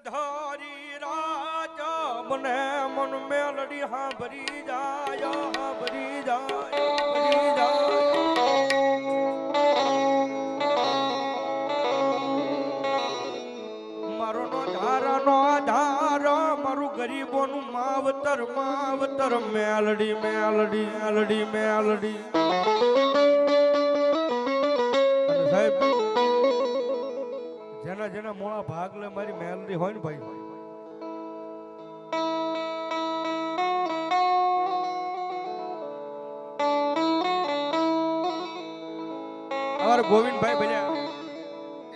અધારી રાજ, મને મન મેલડી હાંભરી જાય હાંભરી જાય ભરી જાય. મારો નો ધારાનો આધાર, મારું ગરીબોનું માવતર માવતર મેલડી મેલડી મેલડી મેલડી. જેના જેના મોળા ભાગ લે, મારી મેલરી હોય ને ભાઈ? અમારા ગોવિંદભાઈ ભજા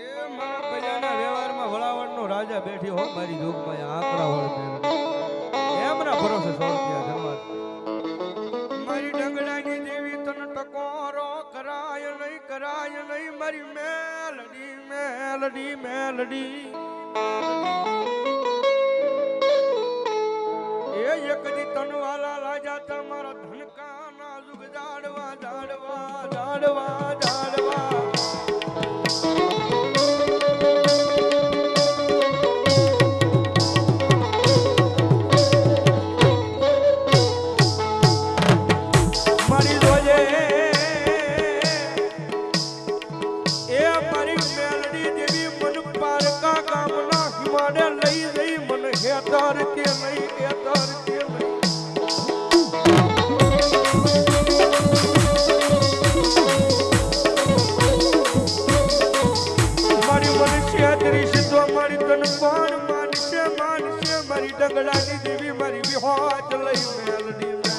એ મારા ભજાના વ્યવહારમાં વળાવળનો રાજા બેઠી હો, મારી જોગમાં આકરા વળ એમના ભરોસે સો રૂપિયા મારી ડંગડાની દેવી તન ટકોરો કરાય નહીં કરાય નહીં, મારી મેલડી મેલડી મેલડી. તન પણ માનશે માનશે. મારી ડગલાની દેવી મારી વિહોત લઈ મેલડી.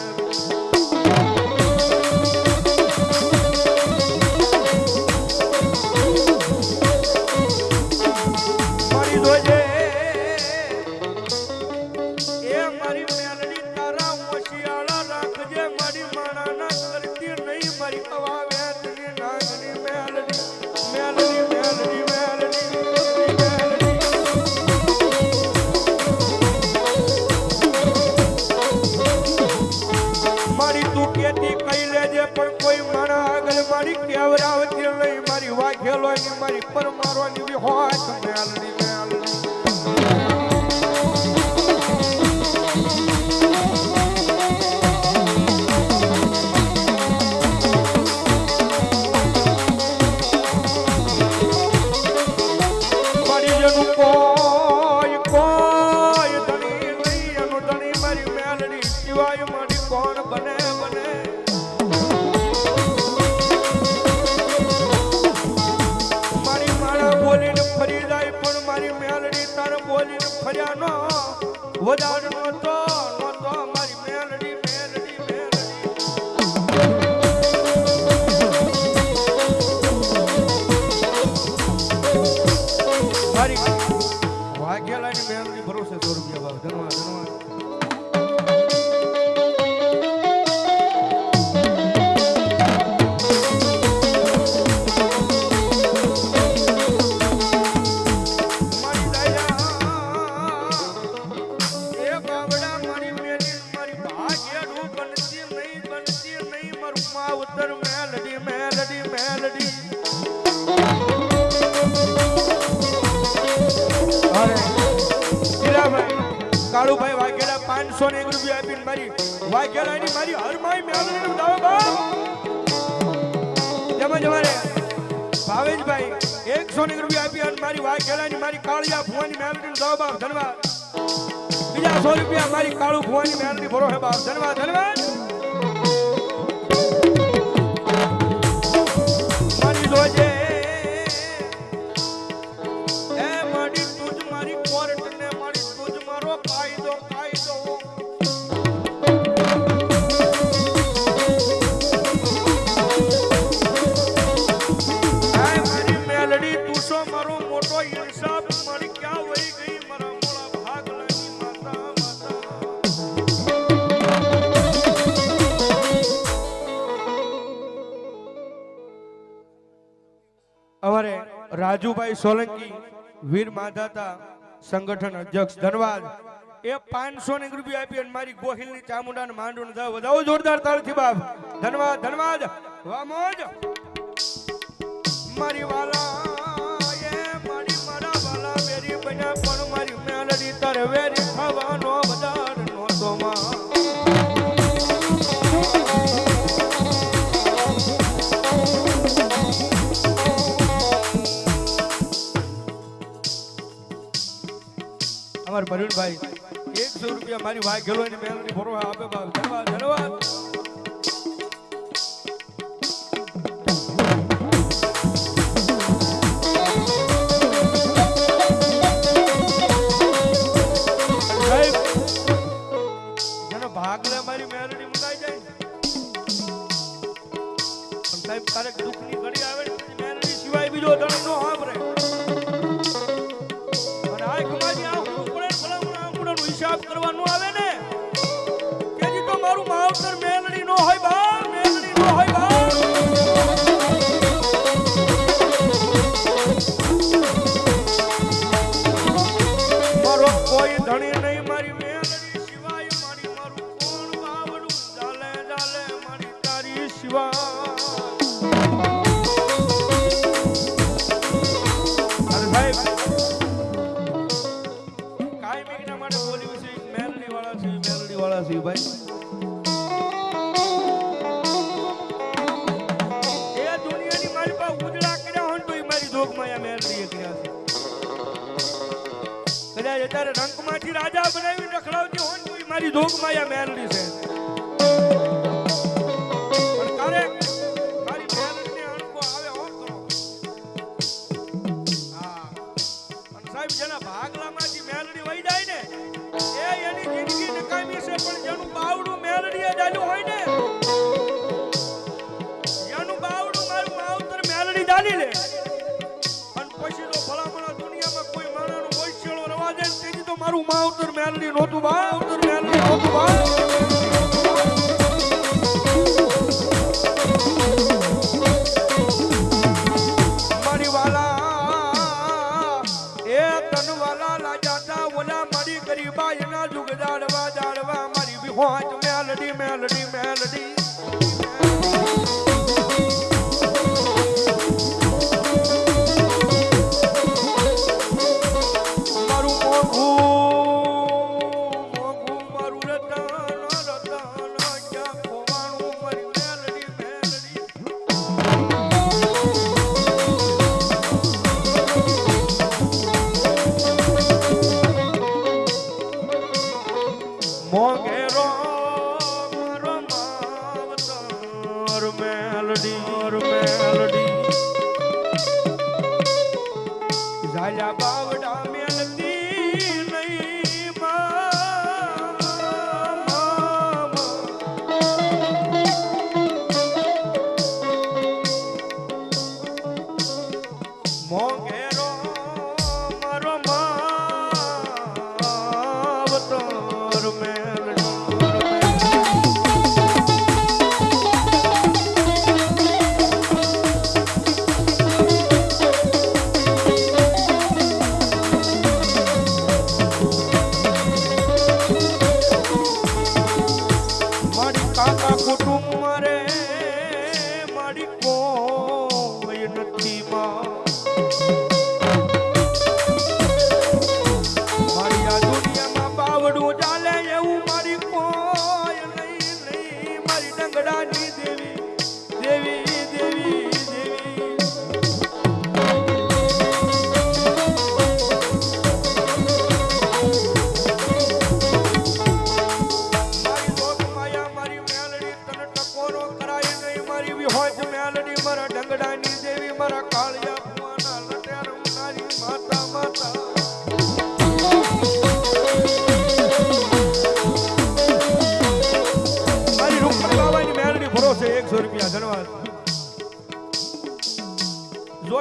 મારી મેલડી કોઈ ધણી મારી મેલડી સિવાય મારી વધાર નો તો નો તો મારી મેલડી મેલડી મેલડી મારી હીરાભાઈ, કાળુભાઈ વાઘેલા પાંચસો ને આપીને મારી વાઘેલાની મારી હરમાઈ મેલડીનું દાવો ભાવ તેમજ અમારે ભાવેશભાઈ એકસો ને આપી અને મારી વાઘેલાની મારી કાળિયા મેલડીનું દાવો ભાવ ધન્યવાદ. બીજા સો રૂપિયા મારી કાળુ ભુવાની મેલડી ભરો હે બાપ. ધન્યવાદ ધન્યવાદ. અમારે રાજુભાઈ સોલંકી, વીર માધાતા સંગઠન અધ્યક્ષ ધનવાદ, એ પાંચસો ને રૂપિયા આપી અને મારી ગોહિલની ચામુંડા ને માંડું વધાવો જોરદાર તાળથી બાપ. ધનવાદ ધનવાદ. વામોજ મારી વાલા મારી મારા વાલા મેરી બન્યા, પણ મારી મેલડી તર વેરી થવાનો અમાર ભરુણભાઈ એકસો રૂપિયા મારી વાઘેલો ગેલો એની મેલડી ભરો આપે ધન્યવાદ ધન્યવાદ. આ કરવાનું આવે ને? કેજી તો મારું માવતર મેલડી નો હોય બા મેલડી નો હોય બા મારો રંકમાંથી રાજા બનાવી રખડાવતી હોય મારી ધોક માયા મેલડી છે. છે પણ જેનું બાવડું મેલડીએ ડાલ્યું હોય ને, એનું બાવડું મારું માવતર મેલડી ડાલી લે. અને પછી તો ભલામણા દુનિયામાં કોઈ માણાનો વૈશ્યળો રવા દે તેથી તો મારું માવતર મેલડી નહોતું, માવતર મેલડી નહોતું બા ગરીબા એના જુગ જાડવા જાડવા વિહોચ મેલડી મેલડી મેલડી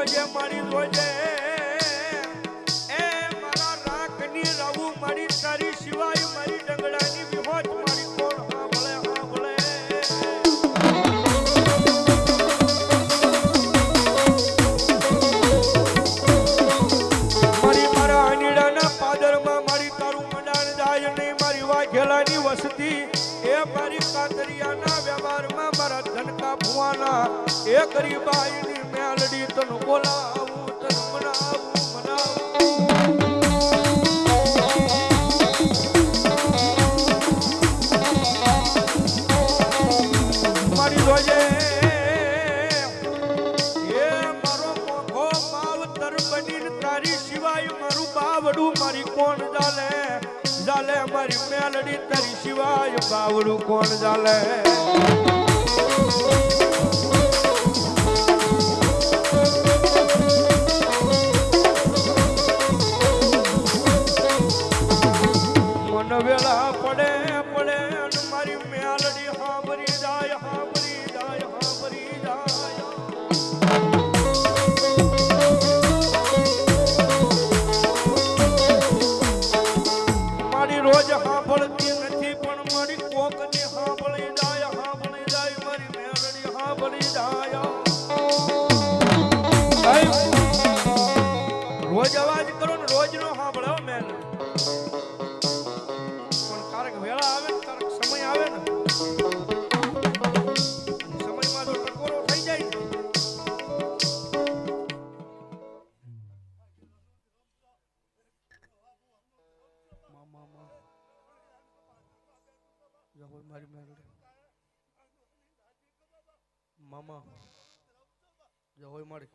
જોજે મારી જોજે એ મારા રાખની પાદરમાં મારી તારું મંડાણ જાય નહીં. મારી વાઘેલાની વસતી એ મારી કાતરિયાના વ્યવહારમાં મારા ભુવાના એ ગરીબાઈની મેલડી તન બોલાવું, તન મનાવું મનાવું. મારી મેલડી, તારી સિવાય બાવડું કોણ જાલે? મેલડી સાંભળી જાય હા. જગો મારી મેલડે મામા જગો મારી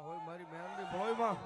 હોય મારી મેલડી ભોયમાં